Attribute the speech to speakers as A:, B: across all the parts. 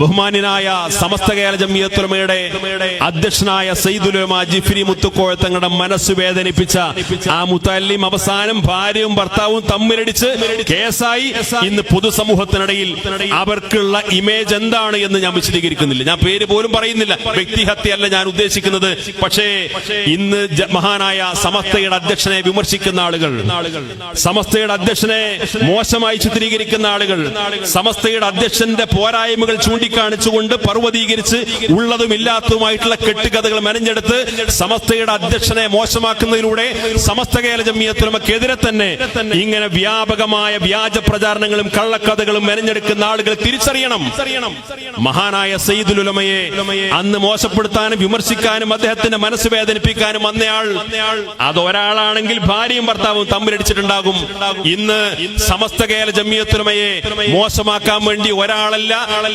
A: ബഹുമാന്യനായ സമസ്ത കേരള ജമിയത്തുലമയുടെ അധ്യക്ഷനായ സയ്യിദുലമ ജിഫിരി മുത്തുക്കോയ തങ്ങളുടെ മനസ്സ് വേദനിപ്പിച്ച ആ മുത്തല്ലിം അവസാനം ഭാര്യയും ഭർത്താവും തമ്മിലടിച്ച് കേസായി. ഇന്ന് പൊതുസമൂഹത്തിനിടയിൽ അവർക്കുള്ള ഇമേജ് എന്താണ് എന്ന് ഞാൻ വിശദീകരിക്കുന്നില്ല. ഞാൻ പേര് പോലും പറയുന്നില്ല. വ്യക്തിഹത്യല്ല ഞാൻ ഉദ്ദേശിക്കുന്നത്. പക്ഷേ ഇന്ന് മഹാനായ സമസ്തയുടെ അധ്യക്ഷനെ വിമർശിക്കുന്ന ആളുകൾ സമസ്തയുടെ അധ്യക്ഷനെ മോശമായി ചിത്രീകരിക്കുന്ന ആളുകൾ സമസ്തയുടെ അധ്യക്ഷന്റെ പോരായ്മകൾ ചൂണ്ടിക്കാണിച്ചുകൊണ്ട് പർവതീകരിച്ച് ഉള്ളതും ഇല്ലാത്തതുമായിട്ടുള്ള കെട്ടുകഥകൾ മെനഞ്ഞെടുത്ത് സമസ്തയുടെ അധ്യക്ഷനെ മോശമാക്കുന്നതിലൂടെ സമസ്ത കേരള ജമിയത്തുലമക്കെതിരെ തന്നെ ഇങ്ങനെ വ്യാപകമായ വ്യാജ പ്രചാരണങ്ങളും കള്ളക്കഥകളും മെനഞ്ഞെടുക്കുന്ന ആളുകൾ തിരിച്ചറിയണം. മഹാനായ സയ്യിദുലുലമയെ അന്ന് മോശപ്പെടുത്താനും വിമർശിക്കാനും അദ്ദേഹത്തിന്റെ മനസ്സ് വേദനിപ്പിക്കാനും വന്നയാൾ അത് ഒരാളാണെങ്കിൽ ഭാര്യയും ഭർത്താവും തമ്മിലടിച്ചിട്ടുണ്ടാകും. ഇന്ന് സമസ്ത കേരള ജമിയത്തുലമയെ മോശമാക്കാൻ വേണ്ടി ഒരാളല്ല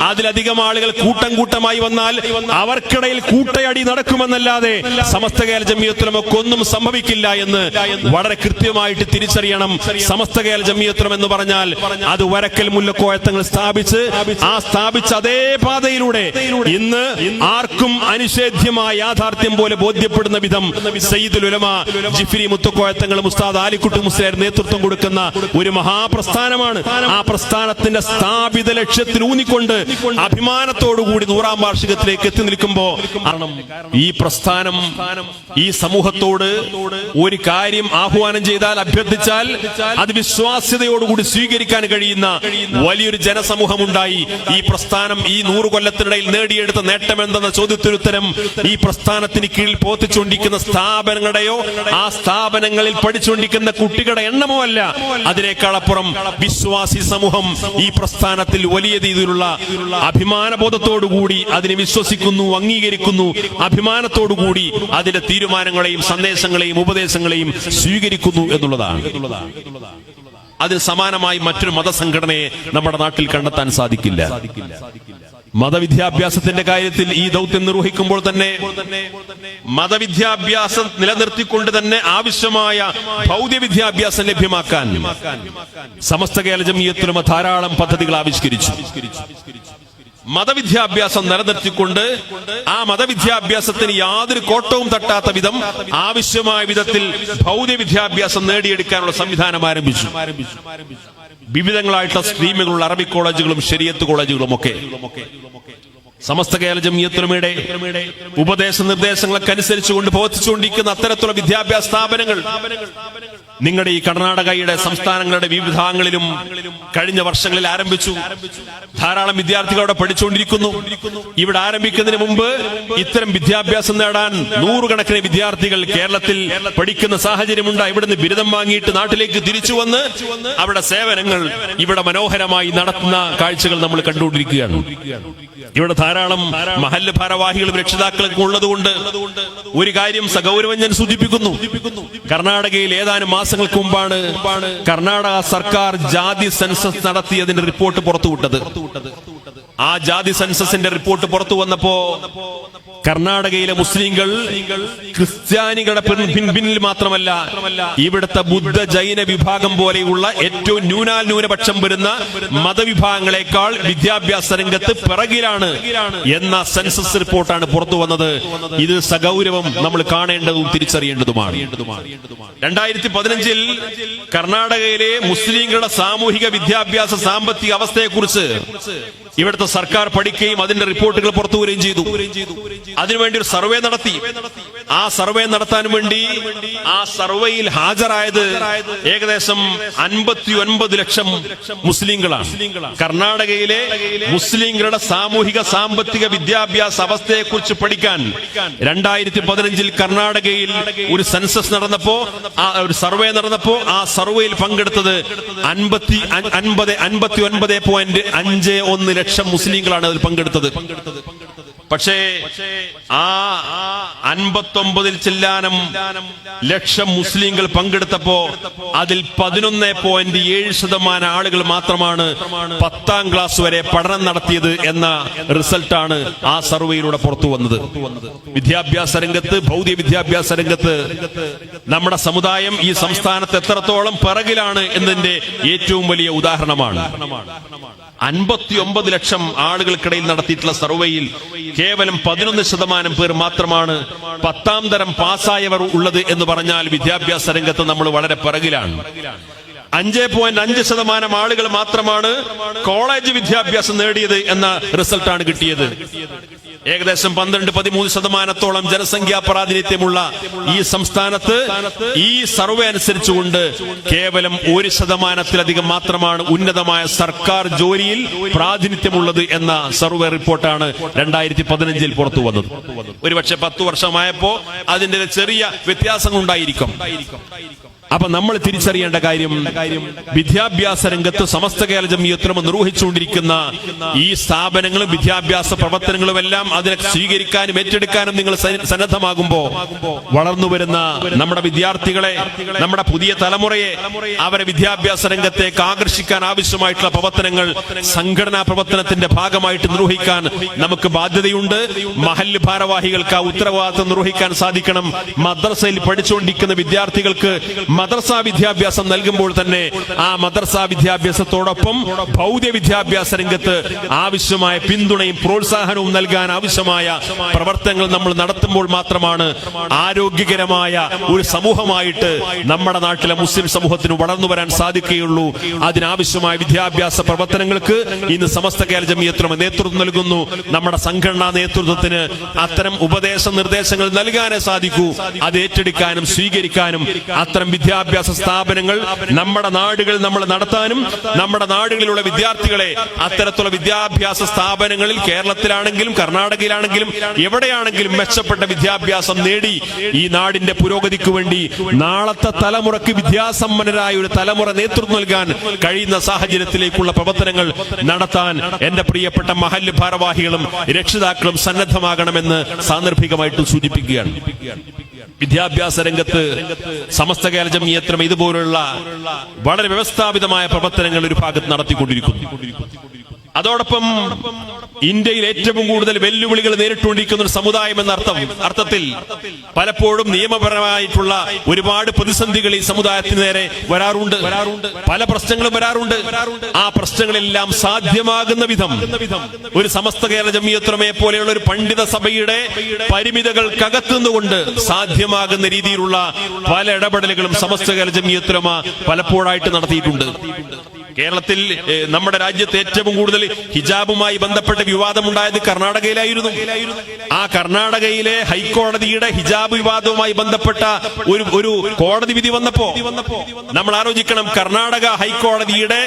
A: അതിലധികം ആളുകൾ കൂട്ടം കൂട്ടമായി വന്നാൽ അവർക്കിടയിൽ കൂട്ടയടി നടക്കുമെന്നല്ലാതെ സമസ്ത കേരള ജമിയത്തുലമക്കൊന്നും സംഭവിക്കില്ല എന്ന് വളരെ കൃത്യമായിട്ട് തിരിച്ചറിയണം. സമസ്ത കേരള ജമിയത്തുലം എന്ന് പറഞ്ഞാൽ അത് വരക്കൽ മുല്ലക്കോയത്തങ്ങൾ സ്ഥാപിച്ച് ആ സ്ഥാപിച്ച അതേ പാതയിലൂടെ ഇന്ന് ആർക്കും അനിഷേധ്യമായ യാഥാർത്ഥ്യം പോലെ ബോധ്യപ്പെടുന്ന വിധം സയ്യിദുൽ ഉലമ ജിഫിരി മുത്തുക്കോയത്തങ്ങൾ മുസ്താദ് ആലിക്കുട്ടി മുസ്ലിയാർ നേതൃത്വം കൊടുക്കുന്ന ഒരു മഹാപ്രസ്ഥാനമാണ്. ആ പ്രസ്ഥാനത്തിന്റെ സ്ഥാപിത ലക്ഷ്യത്തിൽ ഊന്നിക്കൊണ്ട് അഭിമാനത്തോടുകൂടി നൂറാം വാർഷികത്തിലേക്ക് എത്തി നിൽക്കുമ്പോ കാരണം ഈ പ്രസ്ഥാനം ഈ സമൂഹത്തോട് ഒരു കാര്യം ആഹ്വാനം ചെയ്താൽ അഭ്യർത്ഥിച്ചാൽ അത് വിശ്വാസ്യതയോടുകൂടി സ്വീകരിക്കാൻ കഴിയുന്ന വലിയൊരു ജനസമൂഹമുണ്ടായി. ഈ പ്രസ്ഥാനം ഈ നൂറ് കൊല്ലത്തിനിടയിൽ നേടിയെടുത്ത നേട്ടം എന്തെന്ന ചോദ്യത്തിനുത്തരം ഈ പ്രസ്ഥാനത്തിന് കീഴിൽ പോത്തിച്ചുകൊണ്ടിരിക്കുന്ന സ്ഥാപനങ്ങളുടെയോ ആ സ്ഥാപനങ്ങളിൽ പഠിച്ചുകൊണ്ടിരിക്കുന്ന കുട്ടികളുടെ എണ്ണമോ അല്ല. അതിനേക്കാളപ്പുറം വിശ്വാസി സമൂഹം ഈ പ്രസ്ഥാനത്തിൽ വലിയ രീതിയിലുള്ള അഭിമാനബോധത്തോടുകൂടി അതിനെ വിശ്വസിക്കുന്നു അംഗീകരിക്കുന്നു. അഭിമാനത്തോടുകൂടി അതിന്റെ തീരുമാനങ്ങളെയും സന്ദേശങ്ങളെയും ഉപദേശങ്ങളെയും സ്വീകരിക്കുന്നു എന്നുള്ളതാണ്. അതിന് സമാനമായി മറ്റൊരു മതസംഘടനയെ നമ്മുടെ നാട്ടിൽ കണ്ടെത്താൻ സാധിക്കില്ല. മതവിദ്യാഭ്യാസത്തിന്റെ കാര്യത്തിൽ ഈ ദൗത്യം നിർവഹിക്കുമ്പോൾ തന്നെ മതവിദ്യാഭ്യാസം നിലനിർത്തിക്കൊണ്ട് തന്നെ ആവശ്യമായ ഭൗതിക വിദ്യാഭ്യാസം ലഭ്യമാക്കാൻ സമസ്ത കേരള ജമീയത്തിലും ധാരാളം പദ്ധതികൾ ആവിഷ്കരിച്ചു. മതവിദ്യാഭ്യാസം നിലനിർത്തിക്കൊണ്ട് ആ മതവിദ്യാഭ്യാസത്തിന് യാതൊരു കോട്ടവും തട്ടാത്ത വിധം ആവശ്യമായ വിധത്തിൽ ഭൗതിക വിദ്യാഭ്യാസം നേടിയെടുക്കാനുള്ള സംവിധാനം ആരംഭിച്ചു. വിവിധങ്ങളായിട്ടുള്ള സ്ട്രീമുകളുള്ള അറബിക് കോളേജുകളും ശരിയത്ത് കോളേജുകളും ഒക്കെ. സമസ്ത കേരള ജമിയത്തുലമയുടെ ഉപദേശ നിർദ്ദേശങ്ങളൊക്കെ അനുസരിച്ചുകൊണ്ട് പ്രവർത്തിച്ചുകൊണ്ടിരിക്കുന്ന അത്തരത്തിലുള്ള വിദ്യാഭ്യാസ സ്ഥാപനങ്ങൾ നിങ്ങളുടെ ഈ കർണാടകയുടെ സംസ്ഥാനങ്ങളുടെ വിവിധാംഗങ്ങളിലും കഴിഞ്ഞ വർഷങ്ങളിൽ ആരംഭിച്ചു. ധാരാളം വിദ്യാർത്ഥികൾ അവിടെ പഠിച്ചുകൊണ്ടിരിക്കുന്നു. ഇവിടെ ആരംഭിക്കുന്നതിന് മുമ്പ് ഇത്തരം വിദ്യാഭ്യാസം നേടാൻ നൂറുകണക്കിന് വിദ്യാർത്ഥികൾ കേരളത്തിൽ പഠിക്കുന്ന സാഹചര്യമുണ്ട്. ഇവിടുന്ന് ബിരുദം വാങ്ങിയിട്ട് നാട്ടിലേക്ക് തിരിച്ചു വന്ന് അവിടെ സേവനങ്ങൾ ഇവിടെ മനോഹരമായി നടത്തുന്ന കാഴ്ചകൾ നമ്മൾ കണ്ടുകൊണ്ടിരിക്കുകയാണ്. ഇവിടെ ധാരാളം മഹല്ല് ഭാരവാഹികളും രക്ഷിതാക്കളും ഉള്ളതുകൊണ്ട് ഒരു കാര്യം സഗൗരവം ഞാൻ സൂചിപ്പിക്കുന്നു. കർണാടകയിൽ ഏതാനും മാസങ്ങൾക്ക് മുമ്പാണ് കർണാടക സർക്കാർ ജാതി സെൻസസ് നടത്തിയതിന്റെ റിപ്പോർട്ട് പുറത്തുവിട്ടത്. ആ ജാതി സെൻസസിന്റെ റിപ്പോർട്ട് പുറത്തു വന്നപ്പോ കർണാടകയിലെ മുസ്ലിങ്ങൾ ക്രിസ്ത്യാനികളുടെ പിന്നിൽ മാത്രമല്ല ഇവിടുത്തെ ബുദ്ധ ജൈന വിഭാഗം പോലെയുള്ള ഏറ്റവും ന്യൂനാൽ ന്യൂനപക്ഷം വരുന്ന മതവിഭാഗങ്ങളെക്കാൾ വിദ്യാഭ്യാസ രംഗത്ത് പിറകിലാണ് എന്ന സെൻസസ് റിപ്പോർട്ടാണ് പുറത്തു വന്നത്. ഇത് സഗൗരവം നമ്മൾ കാണേണ്ടതും തിരിച്ചറിയേണ്ടതുമാണ്. രണ്ടായിരത്തി പതിനഞ്ചിൽ കർണാടകയിലെ മുസ്ലിങ്ങളുടെ സാമൂഹിക വിദ്യാഭ്യാസ സാമ്പത്തിക അവസ്ഥയെക്കുറിച്ച് ഇവിടുത്തെ സർക്കാർ പഠിക്കുകയും അതിന്റെ റിപ്പോർട്ടുകൾ പുറത്തു വരികയും ചെയ്തു. അതിനുവേണ്ടി ഒരു സർവേ നടത്തി. ആ സർവേ നടത്താൻ വേണ്ടി ആ സർവേയിൽ ഹാജരായത് ഏകദേശം അൻപത്തി ഒൻപത് ലക്ഷം മുസ്ലിങ്ങളാണ്. കർണാടകയിലെ മുസ്ലിങ്ങളുടെ സാമൂഹിക സാമ്പത്തിക വിദ്യാഭ്യാസ അവസ്ഥയെക്കുറിച്ച് പഠിക്കാൻ രണ്ടായിരത്തി പതിനഞ്ചിൽ കർണാടകയിൽ ഒരു സെൻസസ് നടന്നപ്പോ ആ ഒരു സർവേ നടന്നപ്പോ ആ സർവേയിൽ പങ്കെടുത്തത് അൻപത്തി അൻപത് അൻപത്തി ഒൻപത് പോയിന്റ് അഞ്ച് ഒന്ന് ലക്ഷം മുസ്ലിങ്ങളാണ് അതിൽ പങ്കെടുത്തത്. പക്ഷേ ആ അൻപത്തൊമ്പതിൽ ചില്ലാനം ലക്ഷം മുസ്ലിങ്ങൾ പങ്കെടുത്തപ്പോ അതിൽ പതിനൊന്ന് പോയിന്റ് ഏഴ് ശതമാനം ആളുകൾ മാത്രമാണ് പത്താം ക്ലാസ് വരെ പഠനം നടത്തിയത് എന്ന റിസൾട്ടാണ് ആ സർവേയിലൂടെ പുറത്തു വന്നത്. വിദ്യാഭ്യാസ രംഗത്ത് ഭൗതിക വിദ്യാഭ്യാസ രംഗത്ത് നമ്മുടെ സമുദായം ഈ സംസ്ഥാനത്ത് എത്രത്തോളം പിറകിലാണ് എന്നതിന്റെ ഏറ്റവും വലിയ ഉദാഹരണമാണ്. അൻപത്തി ലക്ഷം ആളുകൾക്കിടയിൽ നടത്തിയിട്ടുള്ള സർവേയിൽ കേവലം പതിനൊന്ന് ശതമാനം പേർ മാത്രമാണ് പത്താം തരം പാസ്സായവർ ഉള്ളത് എന്ന് പറഞ്ഞാൽ വിദ്യാഭ്യാസ രംഗത്ത് നമ്മൾ വളരെ പിറകിലാണ്. അഞ്ച് പോയിന്റ് അഞ്ച് ശതമാനം ആളുകൾ മാത്രമാണ് കോളേജ് വിദ്യാഭ്യാസം നേടിയത് എന്ന റിസൾട്ടാണ് കിട്ടിയത്. ഏകദേശം പന്ത്രണ്ട് പതിമൂന്ന് ശതമാനത്തോളം ജനസംഖ്യാ പ്രാതിനിധ്യമുള്ള ഈ സംസ്ഥാനത്ത് ഈ സർവേ അനുസരിച്ചുകൊണ്ട് കേവലം ഒരു ശതമാനത്തിലധികം മാത്രമാണ് ഉന്നതമായ സർക്കാർ ജോലിയിൽ പ്രാതിനിധ്യമുള്ളത് എന്ന സർവേ റിപ്പോർട്ടാണ് രണ്ടായിരത്തി പതിനഞ്ചിൽ പുറത്തു വന്നത്. ഒരുപക്ഷെ പത്തു വർഷമായപ്പോ അതിന്റെ ചെറിയ വ്യത്യാസങ്ങൾ ഉണ്ടായിരിക്കും അപ്പൊ നമ്മൾ തിരിച്ചറിയേണ്ട കാര്യം വിദ്യാഭ്യാസ രംഗത്ത് സമസ്ത കേരള ജമീയത്തിനും നിർവഹിച്ചുകൊണ്ടിരിക്കുന്ന ഈ സ്ഥാപനങ്ങളും വിദ്യാഭ്യാസ പ്രവർത്തനങ്ങളും എല്ലാം അതിനെ സ്വീകരിക്കാനും ഏറ്റെടുക്കാനും നിങ്ങൾ സന്നദ്ധമാകുമ്പോൾ സന്നദ്ധമാകുമ്പോ വളർന്നു വരുന്ന നമ്മുടെ വിദ്യാർത്ഥികളെ നമ്മുടെ പുതിയ തലമുറയെ അവരെ വിദ്യാഭ്യാസ രംഗത്തേക്ക് ആകർഷിക്കാൻ ആവശ്യമായിട്ടുള്ള പ്രവർത്തനങ്ങൾ സംഘടനാ പ്രവർത്തനത്തിന്റെ ഭാഗമായിട്ട് നിർവഹിക്കാൻ നമുക്ക് ബാധ്യതയുണ്ട്. മഹല്ല് ഭാരവാഹികൾക്ക് ആ ഉത്തരവാദിത്വം നിർവഹിക്കാൻ സാധിക്കണം. മദ്രസയിൽ പഠിച്ചുകൊണ്ടിരിക്കുന്ന വിദ്യാർത്ഥികൾക്ക് മദ്രസ വിദ്യാഭ്യാസം നൽകുമ്പോൾ തന്നെ ആ മദ്രസ വിദ്യാഭ്യാസത്തോടൊപ്പം ഭൗതിക വിദ്യാഭ്യാസ രംഗത്ത് ആവശ്യമായ പിന്തുണയും പ്രോത്സാഹനവും നൽകാൻ ആവശ്യമായ പ്രവർത്തനങ്ങൾ നമ്മൾ നടത്തുമ്പോൾ മാത്രമാണ് ആരോഗ്യകരമായ ഒരു സമൂഹമായിട്ട് നമ്മുടെ നാട്ടിലെ മുസ്ലിം സമൂഹത്തിന് വളർന്നു വരാൻ സാധിക്കുകയുള്ളൂ. അതിനാവശ്യമായ വിദ്യാഭ്യാസ പ്രവർത്തനങ്ങൾക്ക് ഇന്ന് സമസ്ത കേരള ജമിയത്രം നേതൃത്വം നൽകുന്നു. നമ്മുടെ സംഘടനാ നേതൃത്വത്തിന് അത്തരം ഉപദേശ നിർദ്ദേശങ്ങൾ നൽകാനേ സാധിക്കൂ. അത് ഏറ്റെടുക്കാനും സ്വീകരിക്കാനും അത്തരം വിദ്യാഭ്യാസ സ്ഥാപനങ്ങൾ നമ്മുടെ നാടുകൾ നമ്മൾ നടത്താനും നമ്മുടെ നാടുകളിലുള്ള വിദ്യാർത്ഥികളെ അത്തരത്തിലുള്ള വിദ്യാഭ്യാസ സ്ഥാപനങ്ങളിൽ കേരളത്തിലാണെങ്കിലും കർണാടകയിലാണെങ്കിലും എവിടെയാണെങ്കിലും മെച്ചപ്പെട്ട വിദ്യാഭ്യാസം നേടി ഈ നാടിന്റെ പുരോഗതിക്ക് വേണ്ടി നാളത്തെ തലമുറയ്ക്ക് വിദ്യാസമ്പന്നരായ ഒരു തലമുറ നേതൃത്വം നൽകാൻ കഴിയുന്ന സാഹചര്യത്തിലേക്കുള്ള പ്രവർത്തനങ്ങൾ നടത്താൻ എന്റെ പ്രിയപ്പെട്ട മഹല്ല് ഭാരവാഹികളും രക്ഷിതാക്കളും സന്നദ്ധമാകണമെന്ന് സാന്ദർഭികമായിട്ട് സൂചിപ്പിക്കുകയാണ്. വിദ്യാഭ്യാസ രംഗത്ത് സമസ്ത കേരള ഇതുപോലുള്ള വളരെ വ്യവസ്ഥാപിതമായ പ്രവർത്തനങ്ങൾ ഒരു ഭാഗത്ത് നടത്തിക്കൊണ്ടിരിക്കുന്നു. അതോടൊപ്പം ഇന്ത്യയിൽ ഏറ്റവും കൂടുതൽ വെല്ലുവിളികൾ നേരിട്ടുകൊണ്ടിരിക്കുന്ന ഒരു സമുദായം എന്ന അർത്ഥം അർത്ഥത്തിൽ പലപ്പോഴും നിയമപരമായിട്ടുള്ള ഒരുപാട് പ്രതിസന്ധികൾ ഈ സമുദായത്തിന് നേരെ വരാറുണ്ട്. പല പ്രശ്നങ്ങളും വരാറുണ്ട്. ആ പ്രശ്നങ്ങളെല്ലാം സാധ്യമാകുന്ന വിധം ഒരു സമസ്ത കേരള ജമിയത്രമെ പോലെയുള്ള ഒരു പണ്ഡിത സഭയുടെ പരിമിതകൾക്കകത്തുനിന്നുകൊണ്ട് സാധ്യമാകുന്ന രീതിയിലുള്ള പല ഇടപെടലുകളും സമസ്ത കേരള ജമിയത്രമ പലപ്പോഴായിട്ട് നടത്തിയിട്ടുണ്ട്. കേരളത്തിൽ നമ്മുടെ രാജ്യത്ത് ഏറ്റവും കൂടുതൽ ഹിജാബുമായി ബന്ധപ്പെട്ട വിവാദം വിവാദമുണ്ടായത് കർണാടകയിലായിരുന്നു. ആ കർണാടകയിലെ ഹൈക്കോടതിയുടെ ഹിജാബ് വിവാദവുമായി ബന്ധപ്പെട്ട ഒരു ഒരു കോടതി വിധി വന്നപ്പോ നമ്മൾ ആലോചിക്കണം കർണാടക ഹൈക്കോടതിയുടെ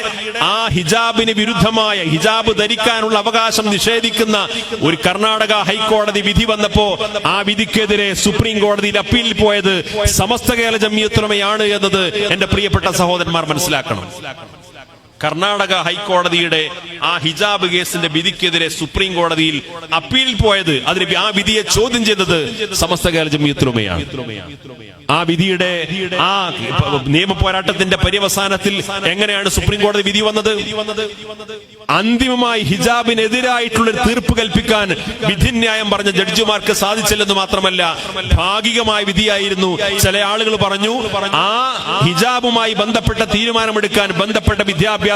A: ആ ഹിജാബിന് വിരുദ്ധമായ ഹിജാബ് ധരിക്കാനുള്ള അവകാശം നിഷേധിക്കുന്ന ഒരു കർണാടക ഹൈക്കോടതി വിധി വന്നപ്പോ ആ വിധിക്കെതിരെ സുപ്രീം കോടതിയിൽ അപ്പീൽ പോയത് സമസ്ത കേരള ജമ്മിയത്തുറമയാണ് എന്നത് എന്റെ പ്രിയപ്പെട്ട സഹോദരന്മാർ മനസ്സിലാക്കണം. കർണാടക ഹൈക്കോടതിയുടെ ആ ഹിജാബ് കേസിന്റെ വിധിക്കെതിരെ സുപ്രീം കോടതിയിൽ അപ്പീൽ പോയത് അതിന് ആ വിധിയെ ചോദ്യം ചെയ്തത് സമസ്ത കേരള ജമിയത്തുറമയാണ് ആ വിധിയുടെ ആ നിയമ പോരാട്ടത്തിന്റെ പര്യവസാനത്തിൽ എങ്ങനെയാണ് സുപ്രീം കോടതി വിധി വന്നത്? അന്തിമമായി ഹിജാബിനെതിരായിട്ടുള്ള തീർപ്പ് കൽപ്പിക്കാൻ വിധിന്യായം പറഞ്ഞ ജഡ്ജിമാർക്ക് സാധിച്ചില്ലെന്ന് മാത്രമല്ല ഭാഗികമായ വിധിയായിരുന്നു. ചില ആളുകൾ പറഞ്ഞു ആ ഹിജാബുമായി ബന്ധപ്പെട്ട തീരുമാനമെടുക്കാൻ ബന്ധപ്പെട്ട വിദ്യാഭ്യാസ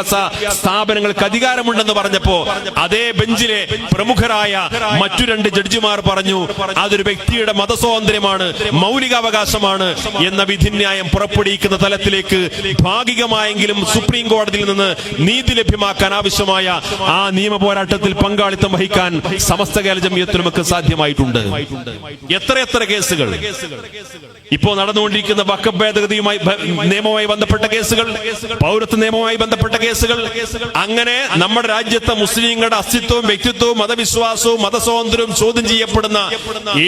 A: സ്ഥാപനങ്ങൾക്ക് അധികാരമുണ്ടെന്ന് പറഞ്ഞപ്പോ അതേ ബെഞ്ചിലെ പ്രമുഖരായ മറ്റു രണ്ട് ജഡ്ജിമാർ പറഞ്ഞു അതൊരു വ്യക്തിയുടെ മതസ്വാതന്ത്ര്യമാണ് മൗലികാവകാശമാണ് എന്ന വിധിന്യായം പുറപ്പെടുവിക്കുന്ന തലത്തിലേക്ക് ഭാഗികമായെങ്കിലും സുപ്രീം കോടതിയിൽ നിന്ന് നീതി ലഭ്യമാക്കാൻ ആവശ്യമായ ആ നിയമ പോരാട്ടത്തിൽ പങ്കാളിത്തം വഹിക്കാൻ സമസ്ത കേരള ജമിയത്ത് നമുക്ക് എത്ര എത്ര കേസുകൾ? ഇപ്പോ നടന്നുകൊണ്ടിരിക്കുന്ന വക്കഭേദഗതിയുമായി നിയമവുമായി ബന്ധപ്പെട്ട കേസുകൾ പൗരത്വ നിയമവുമായി ബന്ധപ്പെട്ട കേസുകൾ. അങ്ങനെ നമ്മുടെ രാജ്യത്തെ മുസ്ലിങ്ങളുടെ അസ്തിത്വവും വ്യക്തിത്വവും മതവിശ്വാസവും മതസ്വാതന്ത്ര്യവും ചോദ്യം ചെയ്യപ്പെടുന്ന